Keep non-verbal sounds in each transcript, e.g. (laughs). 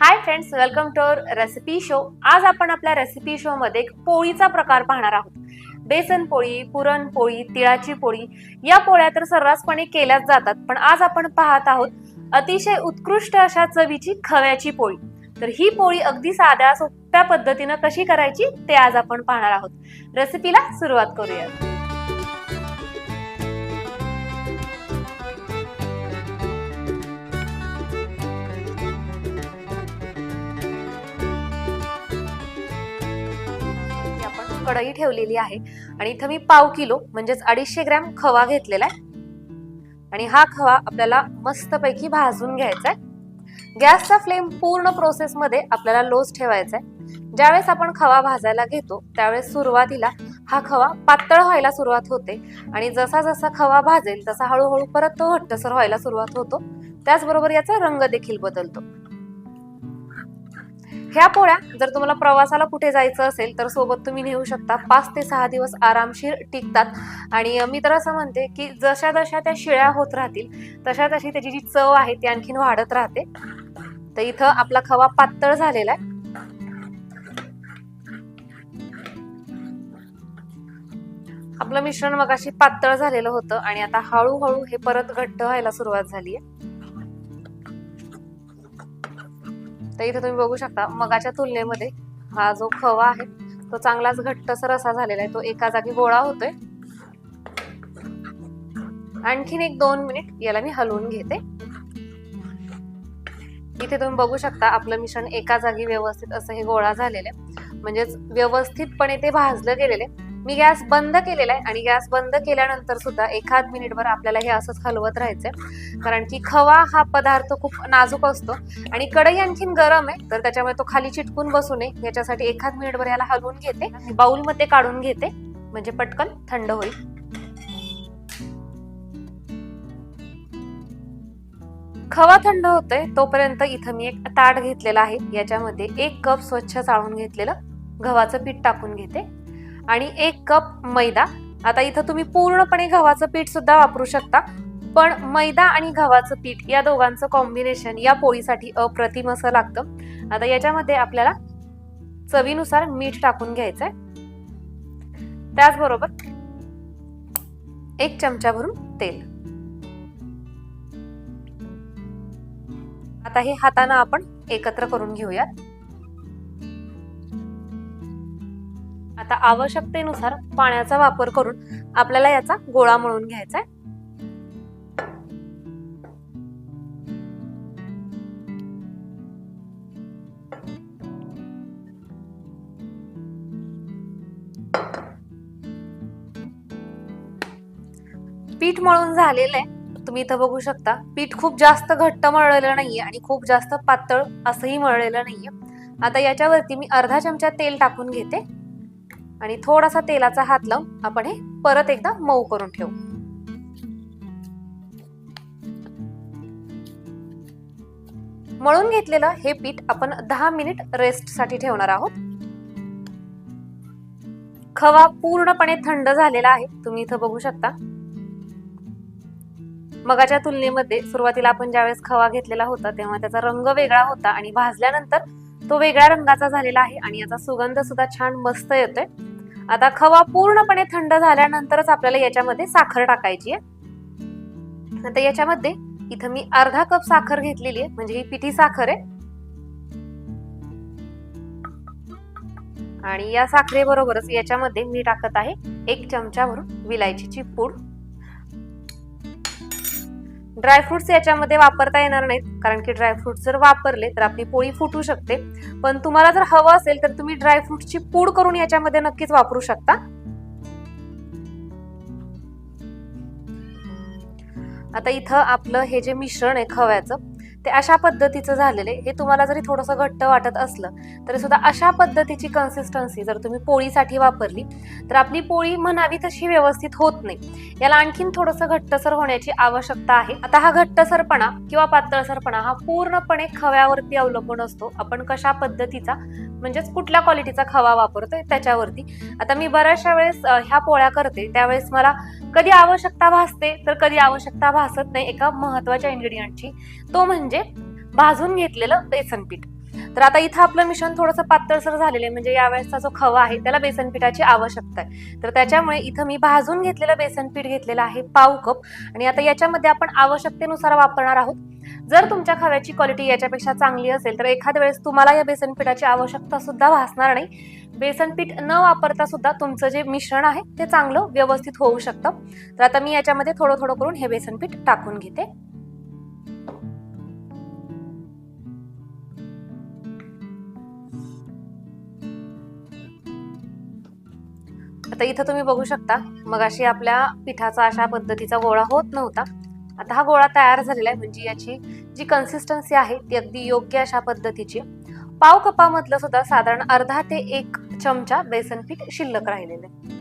Hi friends welcome to our recipe show आज आपण आपल्या रेसिपी शो मध्ये एक पोळीचा प्रकार पाहणार आहोत. बेसन पोळी पुरणपोळी तिळाची पोळी या पोळ्या तर सर्रासपणे केल्याच जातात पण आज आपण पाहत आहोत अतिशय उत्कृष्ट अशा चवीची खव्याची पोळी. तर ही पोळी अगदी साध्या सोप्या पद्धतीनं कशी करायची ते आज आपण पाहणार आहोत. रेसिपीला सुरुवात करूया कढई ठेवलेली आहे. आणि इथं मी पाव किलो म्हणजेच अडीचशे ग्रॅम खवा घेतलेला आहे. आणि हा खवा आपल्याला मस्तपैकी भाजून घ्यायचा आहे. गॅसचा फ्लेम पूर्ण प्रोसेसमध्ये आपल्याला लोज ठेवायचा आहे. ज्यावेळेस आपण खवा भाजायला घेतो त्यावेळेस सुरुवातीला हा खवा पातळ व्हायला सुरुवात होते. आणि जसा जसा खवा भाजेल तसा हळूहळू परत तो घट्टसर व्हायला सुरुवात होतो. त्याचबरोबर याचा रंग देखील बदलतो. ह्या पोळ्या जर तुम्हाला प्रवासाला कुठे जायचं असेल तर सोबत तुम्ही नेऊ शकता. पाच ते सहा दिवस आरामशीर टिकतात. आणि मी तर असं म्हणते की जशा जशा त्या शिळ्या होत राहतील तशा तशी त्याची जी चव आहे ती आणखीन वाढत राहते. तर इथं आपला खवा पातळ झालेला आहे. आपलं मिश्रण मगाशी पातळ झालेलं होतं आणि आता हळूहळू हे परत घट्ट व्हायला सुरुवात झाली आहे तर इथे तुम्ही बघू शकता मगाच्या तुलनेमध्ये हा जो खवा आहे तो चांगलाच घट्टसर असा झालेला आहे. तो एका जागी गोळा होतोय. आणखीन एक दोन मिनिट याला मी हलवून घेते. इथे तुम्ही बघू शकता आपलं मिश्रण एका जागी व्यवस्थित असं हे गोळा झालेलं आहे. म्हणजेच व्यवस्थितपणे ते भाजलं गेलेले मी गॅस बंद केलेला आहे आणि गॅस बंद केल्यानंतर सुद्धा एखाद मिनिटभर आपल्याला हे असंच हलवत राहायचंय. कारण की खवा हा पदार्थ खूप नाजूक असतो आणि कढई आणखीन गरम आहे तर त्याच्यामुळे तो खाली चिटकून बसू नये. याच्यासाठी एखाद मिनिटभर याला हलवून घेते बाउलमध्ये काढून घेते म्हणजे पटकन थंड होईल. खवा थंड होतोय तोपर्यंत इथं मी एक ताट घेतलेला आहे. याच्यामध्ये एक कप स्वच्छ चाळून घेतलेलं गव्हाचं पीठ टाकून घेते. आणि एक कप मैदा. आता इथं तुम्ही पूर्णपणे गव्हाचं पीठ सुद्धा वापरू शकता. पण मैदा आणि गव्हाचं पीठ या दोघांचं कॉम्बिनेशन या पोळीसाठी अप्रतिम असं लागतं. आता याच्यामध्ये आपल्याला चवीनुसार मीठ टाकून घ्यायचंय. त्याचबरोबर एक चमचा भरून तेल. आता हे हातानं आपण एकत्र करून घेऊयात. आता आवश्यकतेनुसार पाण्याचा वापर करून आपल्याला याचा गोळा मळून घ्यायचा आहे. पीठ मळून झालेलं आहे. तुम्ही इथं बघू शकता पीठ खूप जास्त घट्ट मळलेलं नाहीये आणि खूप जास्त पातळ असंही मळलेलं नाहीये. आता याच्यावरती मी अर्धा चमचा तेल टाकून घेते. आणि थोडासा तेलाचा हात लावून आपण हे परत एकदा मऊ करून ठेवू. मळून घेतलेलं हे पीठ आपण दहा मिनिट रेस्टसाठी ठेवणार आहोत. खवा पूर्णपणे थंड झालेला आहे तुम्ही इथं बघू शकता. मगाच्या तुलनेमध्ये सुरुवातीला आपण ज्यावेळेस खवा घेतलेला होता तेव्हा त्याचा रंग वेगळा होता आणि भाजल्यानंतर तो वेगळ्या रंगाचा झालेला आहे आणि याचा सुगंध सुद्धा छान मस्त येतोय. आता खवा पूर्णपणे थंड झाल्यानंतरच आपल्याला याच्यामध्ये साखर टाकायची आहे. आता याच्यामध्ये इथं मी अर्धा कप साखर घेतलेली आहे म्हणजे ही पिठी साखर आहे. आणि या साखरेबरोबरच याच्यामध्ये मी टाकत आहे एक चमचा भरून विलायचीची पूड. ड्रायफ्रुट्स याच्यामध्ये वापरता येणार नाहीत. कारण की ड्रायफ्रुट्स जर वापरले तर आपली पोळी फुटू शकते. पण तुम्हाला जर हवं असेल तर तुम्ही ड्रायफ्रुट्सची पूड करून याच्यामध्ये नक्कीच वापरू शकता. आता इथं आपलं हे जे मिश्रण आहे खव्याचं ते अशा पद्धतीचं झालेलं आहे. हे तुम्हाला जरी थोडंसं घट्ट वाटत असलं तरी सुद्धा अशा पद्धतीची कन्सिस्टन्सी जर तुम्ही पोळीसाठी वापरली तर आपली पोळी म्हणावी तशी व्यवस्थित होत नाही. याला आणखीन थोडंसं घट्टसर होण्याची आवश्यकता आहे. आता हा घट्टसरपणा किंवा पातळसरपणा हा पूर्णपणे खव्यावरती अवलंबून असतो. आपण कशा पद्धतीचा म्हणजेच कुठल्या क्वालिटीचा खवा वापरतोय त्याच्यावरती. आता मी बऱ्याचशा वेळेस ह्या पोळ्या करते. त्यावेळेस मला कधी आवश्यकता भासते तर कधी आवश्यकता भासत नाही एका महत्त्वाच्या इन्ग्रेडियंटची तो म्हणजे भाजून घेतलेलं बेसन पीठ तर आता इथं आपलं मिश्रण थोडंसं पातळसर झालेलं आहे. म्हणजे यावेळेसचा जो खवा आहे त्याला बेसन पिठाची आवश्यकता आहे. तर त्याच्यामुळे इथं मी भाजून घेतलेलं बेसन पीठ घेतलेलं आहे पाव कप. आणि आता याच्यामध्ये आपण आवश्यकतेनुसार वापरणार आहोत. जर तुमच्या खव्याची क्वालिटी याच्यापेक्षा चांगली असेल तर एखाद्या वेळेस तुम्हाला या बेसन पिठाची आवश्यकता सुद्धा भासणार नाही. बेसन पीठ न वापरता सुद्धा तुमचं जे मिश्रण आहे ते चांगलं व्यवस्थित होऊ शकतं. तर आता मी याच्यामध्ये थोडं थोडं करून हे बेसन पीठ टाकून घेते. आता इथं तुम्ही बघू शकता मग अशी आपल्या पिठाचा अशा पद्धतीचा गोळा होत नव्हता. आता हा गोळा तयार झालेला आहे म्हणजे याची जी कन्सिस्टन्सी आहे ती अगदी योग्य अशा पद्धतीची. पाव कपामधलं सुद्धा साधारण अर्धा ते एक चमचा बेसन पीठ शिल्लक राहिलेलं आहे.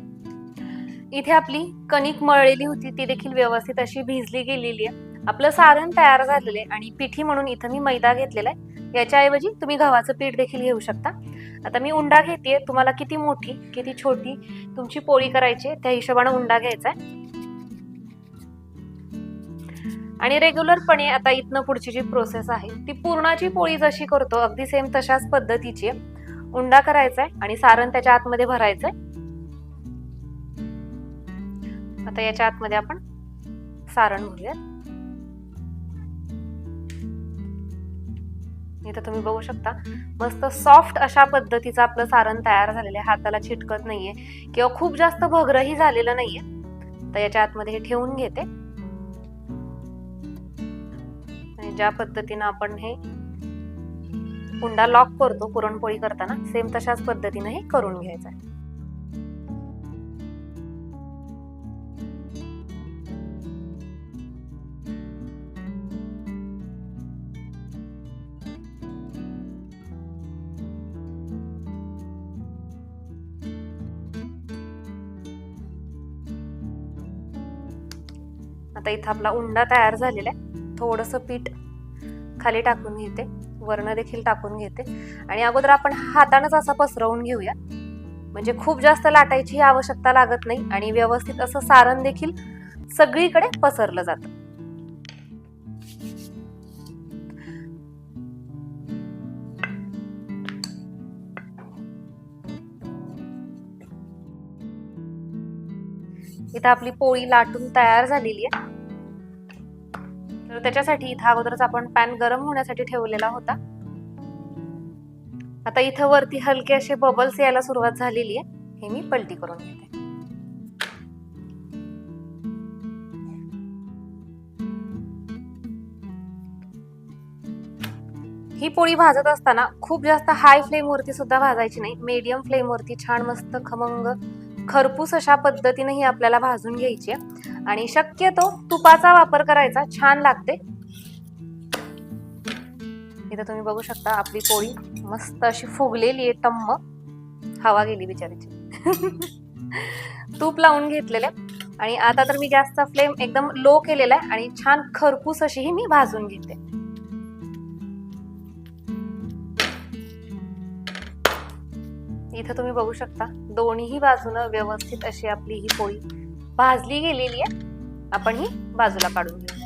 इथे आपली कणिक मळलेली होती ती देखील व्यवस्थित अशी भिजली गेलेली आहे. आपलं सारण तयार झालेलं आहे आणि पिठी म्हणून इथं मी मैदा घेतलेला आहे. याच्याऐवजी तुम्ही गव्हाचं पीठ देखील घेऊ शकता. आता मी उंडा घेते तुम्हाला किती मोठी किती छोटी तुमची पोळी करायची आहे, त्या हिशोबाने उंडा घ्यायचा आहे. आणि रेग्युलरपणे आता इथनं पुढची जी प्रोसेस आहे ती पूर्णाची पोळी जशी करतो अगदी सेम तशाच पद्धतीची आहे. उंडा करायचा आहे आणि सारण त्याच्या आतमध्ये भरायचंय आता याच्या आतमध्ये आपण सारण भरूयात इथं तुम्ही बघू शकता. मस्त सॉफ्ट अशा पद्धतीचं आपलं सारण तयार झालेलं आहे. हाताला छिटकत नाहीये. किंवा खूप जास्त भगरही झालेलं नाहीये. तर याच्या आतमध्ये हे ठेवून घेते. आणि ज्या पद्धतीनं आपण हे कुंडा लॉक करतो पुरणपोळी करताना सेम तशाच पद्धतीनं हे करून घ्यायचं आहे. आता इथं आपला उंडा तयार झालेला आहे. थोडंसं पीठ खाली टाकून घेते. वर्ण देखील टाकून घेते. आणि अगोदर आपण हातानंच असा पसरवून घेऊया. म्हणजे खूप जास्त लाटायची आवश्यकता लागत नाही आणि व्यवस्थित असं सारण देखील सगळीकडे पसरलं जातं. इथं आपली पोळी लाटून तयार झालेली आहे. तर त्याच्यासाठी इथं अगोदरच आपण पॅन गरम होण्यासाठी ठेवलेला होता. आता इथं वरती हलके असे बबल्स यायला सुरुवात झालेली आहे. हे मी पलटी करून घेते. ही पोळी भाजत असताना खूप जास्त हाय फ्लेम वरती सुद्धा भाजायची नाही. मीडियम फ्लेम वरती छान मस्त खमंग खरपूस अशा पद्धतीने ही आपल्याला भाजून घ्यायची आहे. आणि शक्यतो तुपाचा वापर करायचा छान लागते. इथं तुम्ही बघू शकता आपली पोळी मस्त अशी फुगलेली आहे टम्म हवा गेली बिचारीची. (laughs) तूप लावून घेतलेले आणि आता तर मी गॅसचा फ्लेम एकदम लो केलेला आहे आणि छान खरपूस अशी ही मी भाजून घेते. इथं तुम्ही बघू शकता दोन्हीही बाजूनं व्यवस्थित अशी आपली ही पोळी भाजली गेलेली आहे. आपण ही बाजूला काढून घेऊ.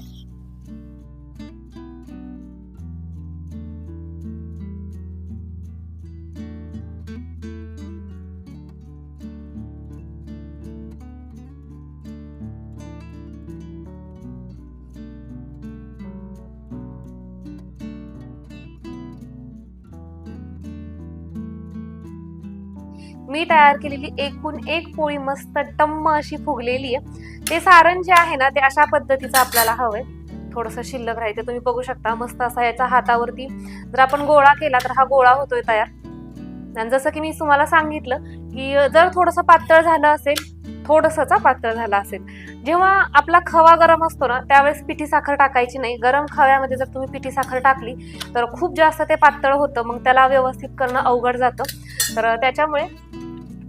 मी तयार केलेली एकूण एक पोळी मस्त टम्म अशी फुगलेली आहे. ते सारण जे आहे ना ते अशा पद्धतीचं आपल्याला हवंय. थोडस शिल्लक राहायचं तुम्ही बघू शकता मस्त असा याच्या हातावरती जर आपण गोळा केला तर हा गोळा होतोय तयार. आणि जसं की मी तुम्हाला सांगितलं की जर थोडस पातळ झालं असेल थोडंसंचा पातळ झाला असेल. जेव्हा आपला खवा गरम असतो ना त्यावेळेस पिठी साखर टाकायची नाही. गरम खव्यामध्ये जर तुम्ही पिठी साखर टाकली तर खूप जास्त ते पातळ होतं मग त्याला व्यवस्थित करणं अवघड जातं. तर त्याच्यामुळे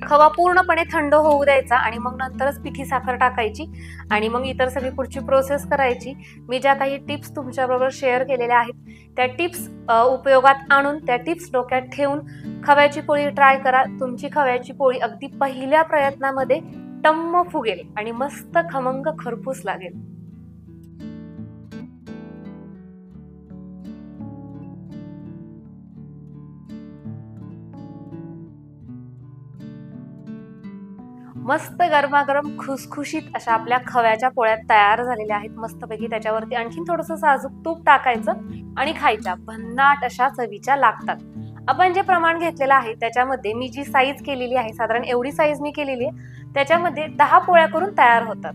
खवा पूर्णपणे थंड होऊ द्यायचा आणि मग नंतरच पिठी साखर टाकायची आणि मग इतर सगळी पुढची प्रोसेस करायची. मी ज्या काही टिप्स तुमच्याबरोबर शेअर केलेल्या आहेत त्या टिप्स उपयोगात आणून त्या टिप्स डोक्यात ठेवून खव्याची पोळी ट्राय करा. तुमची खव्याची पोळी अगदी पहिल्या प्रयत्नामध्ये टम्म फुगेल आणि मस्त खमंग खरपूस लागेल. मस्त गरमागरम खुसखुशीत अशा आपल्या खव्याच्या पोळ्यात तयार झालेल्या आहेत मस्तपैकी. त्याच्यावरती आणखीन थोडंसं साजूक तूप टाकायचं आणि खायच्या. भन्नाट अशा चवीच्या लागतात. आपण जे प्रमाण घेतलेलं आहे त्याच्यामध्ये मी जी साईज केलेली आहे साधारण एवढी साईज मी केलेली आहे त्याच्यामध्ये दहा पोळ्या करून तयार होतात.